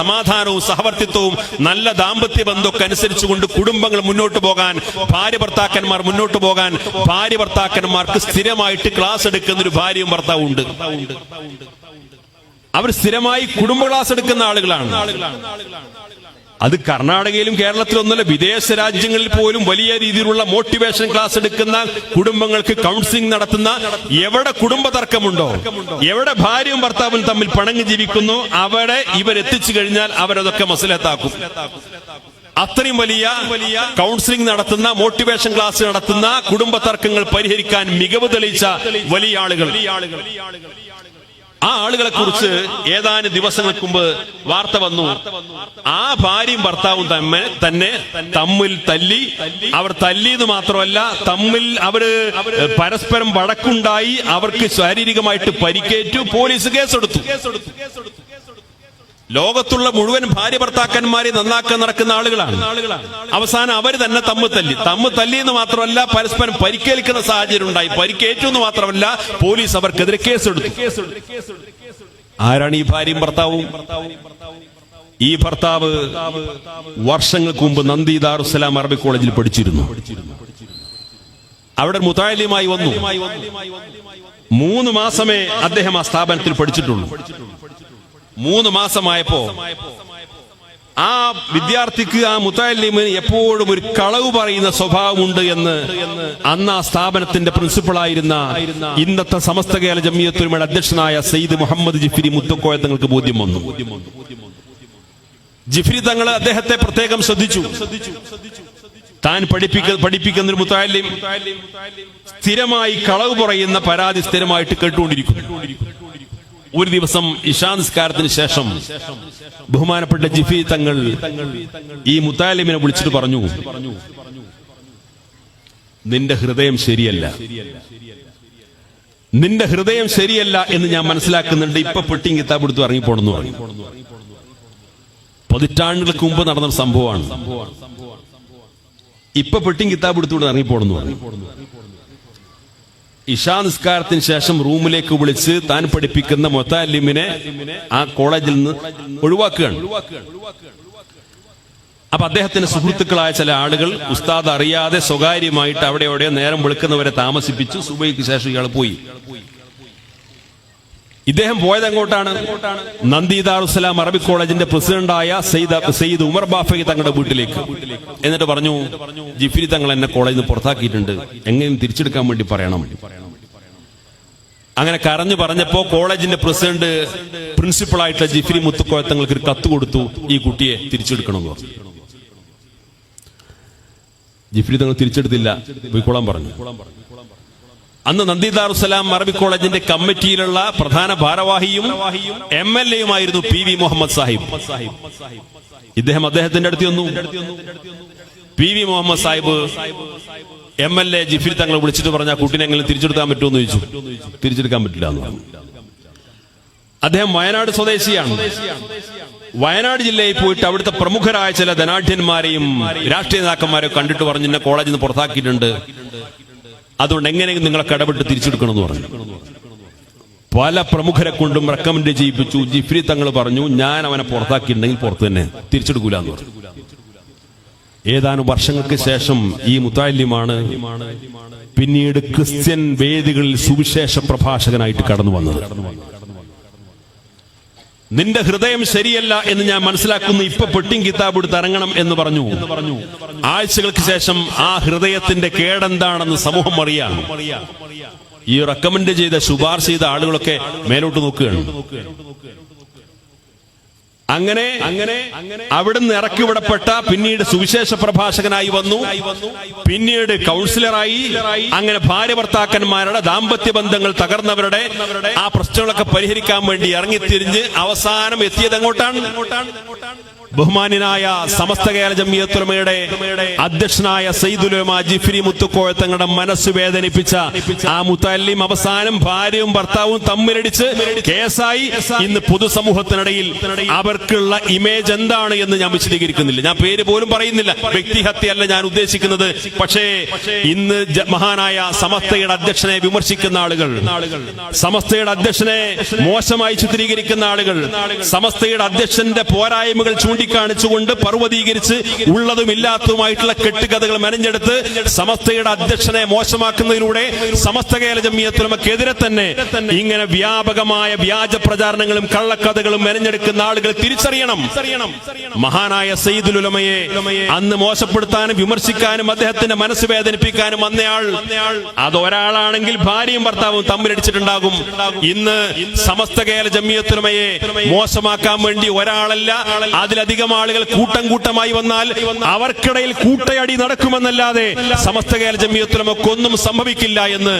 A: സമാധാനവും സഹവർത്തിത്വവും നല്ല ദാമ്പത്യ ബന്ധമൊക്കെ അനുസരിച്ചുകൊണ്ട് കുടുംബങ്ങൾ മുന്നോട്ട് പോകാൻ ഭാര്യ ഭർത്താക്കന്മാർ മുന്നോട്ട് പോകാൻ ഭാര്യ ഭർത്താക്കന്മാർക്ക് സ്ഥിരമായിട്ട് ക്ലാസ് എടുക്കുന്ന ഒരു ഭാര്യയും ഭർത്താവും ഉണ്ട്. അവർ സ്ഥിരമായി കുടുംബ ക്ലാസ് എടുക്കുന്ന ആളുകളാണ്. അത് കർണാടകയിലും കേരളത്തിലും ഒന്നല്ല വിദേശ രാജ്യങ്ങളിൽ പോലും വലിയ രീതിയിലുള്ള മോട്ടിവേഷൻ ക്ലാസ് എടുക്കുന്ന കുടുംബങ്ങൾക്ക് കൗൺസിലിംഗ് നടത്തുന്ന എവിടെ കുടുംബ തർക്കമുണ്ടോ എവിടെ ഭാര്യയും ഭർത്താവും തമ്മിൽ പണങ്ങി ജീവിക്കുന്നു അവിടെ ഇവരെത്തിച്ചു കഴിഞ്ഞാൽ അവരതൊക്കെ മസലത്താക്കും. അത്രയും വലിയ വലിയ കൗൺസിലിംഗ് നടത്തുന്ന മോട്ടിവേഷൻ ക്ലാസ് നടത്തുന്ന കുടുംബ തർക്കങ്ങൾ പരിഹരിക്കാൻ മികവ് തെളിയിച്ച വലിയ ആളുകൾ. ആ ആളുകളെ കുറിച്ച് ഏതാനും ദിവസങ്ങൾക്ക് മുമ്പ് വാർത്ത വന്നു. ആ ഭാര്യയും ഭർത്താവും തമ്മിൽ തന്നെ തമ്മിൽ തല്ലി. അവർ തല്ലിയത് മാത്രമല്ല തമ്മിൽ അവർ പരസ്പരം വഴക്കുണ്ടായി. അവർക്ക് ശാരീരികമായിട്ട് പരിക്കേറ്റു. പോലീസ് കേസെടുത്തു. ലോകത്തുള്ള മുഴുവൻ ഭാര്യ ഭർത്താക്കന്മാരെ നന്നാക്കാൻ നടക്കുന്ന ആളുകളാണ്. അവസാനം അവർ തന്നെ തമ്മു തല്ലി. തമ്മു തല്ലി എന്ന് മാത്രമല്ല പരസ്പരം പരിക്കേൽക്കുന്ന സാഹചര്യം ഉണ്ടായി. പരിക്കേറ്റു എന്ന് മാത്രമല്ല പോലീസ് അവർക്കെതിരെ കേസെടുത്തു. ആരാണ് ഈ ഭാര്യയും ഭർത്താവും? ഈ ഭർത്താവ് വർഷങ്ങൾക്ക് മുമ്പ് നന്ദി ദാറുസലാം അറബി കോളേജിൽ പഠിച്ചിരുന്നു. അവിടെ മുതാലിമായി വന്നു. മൂന്ന് മാസമേ അദ്ദേഹം ആ സ്ഥാപനത്തിൽ പഠിച്ചിട്ടുള്ളൂ. മൂന്ന് മാസമായപ്പോ ആ വിദ്യാർത്ഥിക്ക് ആ മുത്താലിമിന് എപ്പോഴും ഒരു കളവ് പറയുന്ന സ്വഭാവമുണ്ട് എന്ന് അന്ന് ആ സ്ഥാപനത്തിന്റെ പ്രിൻസിപ്പളായിരുന്ന ഇന്നത്തെ സമസ്ത കേരള ജമിയത്തുലമയുടെ അധ്യക്ഷനായ സയ്യിദ് മുഹമ്മദ് ജിഫിരി മുത്തക്കോയ തങ്ങൾക്ക് ബോധ്യം വന്നു. ജിഫിരി തങ്ങൾ അദ്ദേഹത്തെ പ്രത്യേകം ശ്രദ്ധിച്ചു. താൻ പഠിപ്പിക്ക പഠിപ്പിക്കുന്ന ഒരു മുത്താലിം സ്ഥിരമായി കളവ് പറയുന്ന പരാതി സ്ഥിരമായിട്ട് കേട്ടുകൊണ്ടിരിക്കുന്നു. ഒരു ദിവസം ഇഷാനിസ്കാരത്തിന് ശേഷം ബഹുമാനപ്പെട്ട ജിഫി തങ്ങൾ ഈ മുത്താലിമിനെ വിളിച്ചിട്ട് പറഞ്ഞു നിന്റെ ഹൃദയം ശരിയല്ല. നിന്റെ ഹൃദയം ശരിയല്ല എന്ന് ഞാൻ മനസ്സിലാക്കുന്നുണ്ട്. ഇപ്പൊ പെട്ടിയും കിതാബ് എടുത്ത് ഇറങ്ങിപ്പോണെന്ന് പറഞ്ഞു. പതിറ്റാണ്ടുകൾക്ക് മുമ്പ് നടന്ന സംഭവമാണ്. ഇപ്പൊ പെട്ടിയും കിതാബ് എടുത്തുകൊണ്ട് ഇറങ്ങിപ്പോണെന്ന് പറഞ്ഞു. ഇഷാ നിസ്കാരത്തിന് ശേഷം റൂമിലേക്ക് വിളിച്ച് താൻ പഠിപ്പിക്കുന്ന മൊത്താലിമിനെ ആ കോളേജിൽ നിന്ന് ഒഴിവാക്കുകയാണ്. അപ്പൊ അദ്ദേഹത്തിന്റെ സുഹൃത്തുക്കളായ ചില ആളുകൾ ഉസ്താദ് അറിയാതെ സ്വകാര്യമായിട്ട് അവിടെ എവിടെ നേരം വെളുക്കുന്നവരെ താമസിപ്പിച്ചു. സുബൈക്ക് ശേഷം ഇയാൾ പോയി. ഇദ്ദേഹം പോയത് എങ്ങോട്ടാണ്? നന്ദിദാറുസലാം അറബി കോളേജിന്റെ പ്രസിഡന്റായ സയ്യിദ് സെയ്ദ് ഉമർ ബാഫി തങ്ങളുടെ വീട്ടിലേക്ക്. എന്നിട്ട് പറഞ്ഞു ജിഫിരി തങ്ങൾ എന്നെ കോളേജിൽ നിന്ന് പുറത്താക്കിയിട്ടുണ്ട്. എങ്ങനെയും തിരിച്ചെടുക്കാൻ വേണ്ടി പറയണം. അങ്ങനെ കരഞ്ഞു പറഞ്ഞപ്പോ കോളേജിന്റെ പ്രസിഡന്റ് പ്രിൻസിപ്പൾ ആയിട്ടുള്ള ജിഫിരി മുത്തുക്കോയത്തങ്ങൾക്ക് ഒരു കത്ത് കൊടുത്തു ഈ കുട്ടിയെ തിരിച്ചെടുക്കണമെന്ന് പറഞ്ഞു. ജിഫിരി തങ്ങൾ തിരിച്ചെടുത്തില്ല പോയിക്കോളാൻ പറഞ്ഞു. അന്ന് നന്ദിദാറുസലാം അറബി കോളേജിന്റെ കമ്മിറ്റിയിലുള്ള പ്രധാന ഭാരവാഹിയും എം എൽ എയുമായിരുന്നു പി വി മുഹമ്മദ് സാഹിബ്. ഇദ്ദേഹം അദ്ദേഹത്തിന്റെ അടുത്ത് വന്നു P V Muhammad Sahib M L A ജിഫിൽ തങ്ങളെ വിളിച്ചിട്ട് പറഞ്ഞ കുട്ടിനെ എങ്ങനെ തിരിച്ചെടുക്കാൻ പറ്റുമെന്ന് ചോദിച്ചു. തിരിച്ചെടുക്കാൻ പറ്റില്ല എന്ന് പറഞ്ഞു. അദ്ദേഹം വയനാട് സ്വദേശിയാണ്. വയനാട് ജില്ലയിൽ പോയിട്ട് അവിടുത്തെ പ്രമുഖരായ ചില ധനാഢ്യന്മാരെയും രാഷ്ട്രീയ നേതാക്കന്മാരെയും കണ്ടിട്ട് പറഞ്ഞു എന്നെ കോളേജിൽ നിന്ന് പുറത്താക്കിയിട്ടുണ്ട്. അതുകൊണ്ട് എങ്ങനെയും നിങ്ങളെ കടപെട്ട് തിരിച്ചെടുക്കണം എന്ന് പറഞ്ഞു. പല പ്രമുഖരെ കൊണ്ടും റെക്കമെൻഡ് ചെയ്യിപ്പിച്ചു. ജിഫ്രി തങ്ങൾ പറഞ്ഞു ഞാൻ അവനെ പുറത്താക്കിയിട്ടുണ്ടെങ്കിൽ പുറത്ത് തന്നെ തിരിച്ചെടുക്കൂല എന്ന് പറഞ്ഞു. ഏതാനും വർഷങ്ങൾക്ക് ശേഷം ഈ മുത്താലിമാണ് പിന്നീട് ക്രിസ്ത്യൻ വേദികളിൽ സുവിശേഷ പ്രഭാഷകനായിട്ട് കടന്നു വന്നത്. നിന്റെ ഹൃദയം ശരിയല്ല എന്ന് ഞാൻ മനസ്സിലാക്കുന്നു. ഇപ്പൊ പെട്ടിൻ കിതാബ് എടുത്ത് ഇറങ്ങണം എന്ന് പറഞ്ഞു. ആഴ്ചകൾക്ക് ശേഷം ആ ഹൃദയത്തിന്റെ കേടെന്താണെന്ന് സമൂഹം അറിയാം. ഈ റെക്കമെൻഡ് ചെയ്ത ശുപാർശ ചെയ്ത ആളുകളൊക്കെ മേലോട്ട് നോക്കുകയാണ്. അങ്ങനെ അങ്ങനെ അവിടുന്ന് ഇറക്കി വിടപ്പെട്ട പിന്നീട് സുവിശേഷ പ്രഭാഷകനായി വന്നു. പിന്നീട് കൗൺസിലറായി. അങ്ങനെ ഭാര്യ ഭർത്താക്കന്മാരുടെ ദാമ്പത്യ ബന്ധങ്ങൾ തകർന്നവരുടെ ആ പ്രശ്നങ്ങളൊക്കെ പരിഹരിക്കാൻ വേണ്ടി ഇറങ്ങിത്തിരിഞ്ഞ് അവസാനം എത്തിയത് എങ്ങോട്ടാണ്? ബഹുമാന്യനായ സമസ്ത കേരള ജമിയത്തുലമയുടെ അധ്യക്ഷനായ സയ്യിദുലമ ജിഫിരി മുത്തുക്കോയ തങ്ങളുടെ മനസ്സ് വേദനിപ്പിച്ച ആ മുത്തല്ലിം അവസാനം ഭാര്യയും ഭർത്താവും തമ്മിലടിച്ച് കേസായി. ഇന്ന് പൊതുസമൂഹത്തിനിടയിൽ അവർക്കുള്ള ഇമേജ് എന്താണ് എന്ന് ഞാൻ വിശദീകരിക്കുന്നില്ല. ഞാൻ പേര് പോലും പറയുന്നില്ല. വ്യക്തിഹത്യല്ല ഞാൻ ഉദ്ദേശിക്കുന്നത്. പക്ഷേ ഇന്ന് മഹാനായ സമസ്തയുടെ അധ്യക്ഷനെ വിമർശിക്കുന്ന ആളുകൾ സമസ്തയുടെ അധ്യക്ഷനെ മോശമായി ചിത്രീകരിക്കുന്ന ആളുകൾ സമസ്തയുടെ അധ്യക്ഷന്റെ പോരായ്മകൾ ചൂണ്ടിക്കാണിച്ചുകൊണ്ട് പർവതീകരിച്ച് ഉള്ളതും ഇല്ലാത്തതുമായിട്ടുള്ള കെട്ടുകഥകൾ മെനഞ്ഞെടുത്ത് സമസ്തയുടെ അധ്യക്ഷനെ മോശമാക്കുന്നതിലൂടെ സമസ്ത കേരള ജമിയത്തുലമക്കെതിരെ തന്നെ ഇങ്ങനെ വ്യാപകമായ വ്യാജ പ്രചാരണങ്ങളും കള്ളക്കഥകളും മെനഞ്ഞെടുക്കുന്ന ആളുകൾ തിരിച്ചറിയണം. മഹാനായ സയ്യിദുലുലമയെ അന്ന് മോശപ്പെടുത്താനും വിമർശിക്കാനും അദ്ദേഹത്തിന്റെ മനസ്സ് വേദനിപ്പിക്കാനും വന്നയാൾ അത് ഒരാളാണെങ്കിൽ ഭാര്യയും ഭർത്താവും തമ്മിലടിച്ചിട്ടുണ്ടാകും. ഇന്ന് സമസ്ത കേരള ജമിയത്തുലമയെ മോശമാക്കാൻ വേണ്ടി ഒരാളല്ല അതിലധികം ആളുകൾ കൂട്ടം കൂട്ടമായി വന്നാൽ അവർക്കിടയിൽ കൂട്ടയടി നടക്കുമെന്നല്ലാതെ സമസ്ത കേരള ജമിയത്തുലമക്ക് ഒന്നും സംഭവിക്കില്ല എന്ന്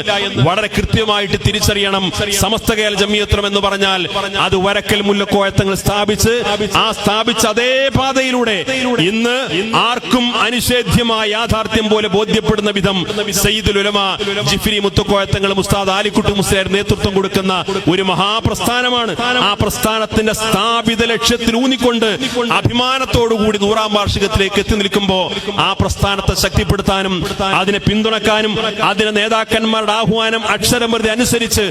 A: വളരെ കൃത്യമായിട്ട് തിരിച്ചറിയണം. സമസ്ത കേരള ജമിയത്തുലം എന്ന് പറഞ്ഞാൽ അത് വരക്കൽ മുല്ലക്കോയത്തങ്ങൾ സ്ഥാപിച്ച് ആ സ്ഥാപിച്ച അതേ പാതയിലൂടെ ഇന്ന് ആർക്കും അനുഷേധ്യമായ യാഥാർത്ഥ്യം പോലെ ബോധ്യപ്പെടുന്ന വിധം സയ്യിദുൽ ഉലമ ജിഫിരി മുത്തുക്കോയത്തങ്ങൾ മുസ്താദ് ആലിക്കുട്ടി മുസ്ലിയാർ നേതൃത്വം കൊടുക്കുന്ന ഒരു മഹാപ്രസ്ഥാനമാണ്. ആ പ്രസ്ഥാനത്തിന്റെ സ്ഥാപിത ലക്ഷ്യത്തിൽ ഊന്നിക്കൊണ്ട് അഭിമാനത്തോടുകൂടി നൂറാം വാർഷികത്തിലേക്ക് എത്തി നിൽക്കുമ്പോൾ ആ പ്രസ്ഥാനത്തെ ശക്തിപ്പെടുത്താനും അതിനെ പിന്തുണക്കാനും അതിനെ നേതാക്കന്മാരുടെ ആഹ്വാനം അക്ഷരമൃതി അനുസരിച്ച്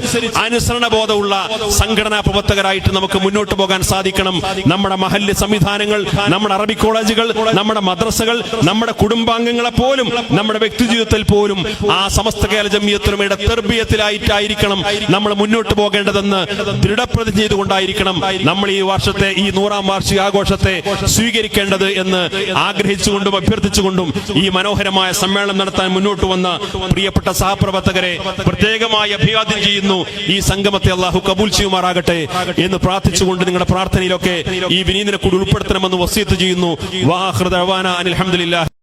A: അനുസരണ ബോധമുള്ള സംഘടനാ പ്രവർത്തകരായിട്ട് നമുക്ക് മുന്നോട്ട് പോകാൻ സാധിക്കണം. നമ്മുടെ മഹല്യ സംവിധാനങ്ങൾ നമ്മുടെ അറബി കോളേജുകൾ നമ്മുടെ മദ്രസകൾ നമ്മുടെ കുടുംബാംഗങ്ങളെ പോലും നമ്മുടെ വ്യക്തി ജീവിതത്തിൽ പോലും ആ സമസ്ത കേരള ജമിയത്തുലമയുടെ തെർബിയത്തിലായിട്ടായിരിക്കണം നമ്മൾ മുന്നോട്ട് പോകേണ്ടതെന്ന് ദൃഢപ്രതിജ്ഞ ചെയ്തുകൊണ്ടായിരിക്കണം നമ്മൾ ഈ വർഷത്തെ ഈ നൂറാം വാർഷിക ആഘോഷത്തെ സ്വീകരിക്കേണ്ടത് എന്ന് ആഗ്രഹിച്ചുകൊണ്ടും അഭ്യർത്ഥിച്ചുകൊണ്ടും ഈ മനോഹരമായ സമ്മേളനം നടത്താൻ മുന്നോട്ട് വന്ന പ്രിയപ്പെട്ട സഹപ്രവർത്തകരെ പ്രത്യേകമായി അഭിവാദ്യം ചെയ്യുന്നു. ഈ സംഗമത്തെ അള്ളാഹു കബൂൽ ചെയ്യുമാറാകട്ടെ എന്ന് പ്രാർത്ഥിച്ചുകൊണ്ട് നിങ്ങളുടെ പ്രാർത്ഥനയിലൊക്കെ ഈ വിനീതിനെ കൂടി ഉൾപ്പെടുത്തണമെന്ന് വസീത്ത് ചെയ്യുന്നു. വാഹൃദ അനിൽ അലഹമില്ല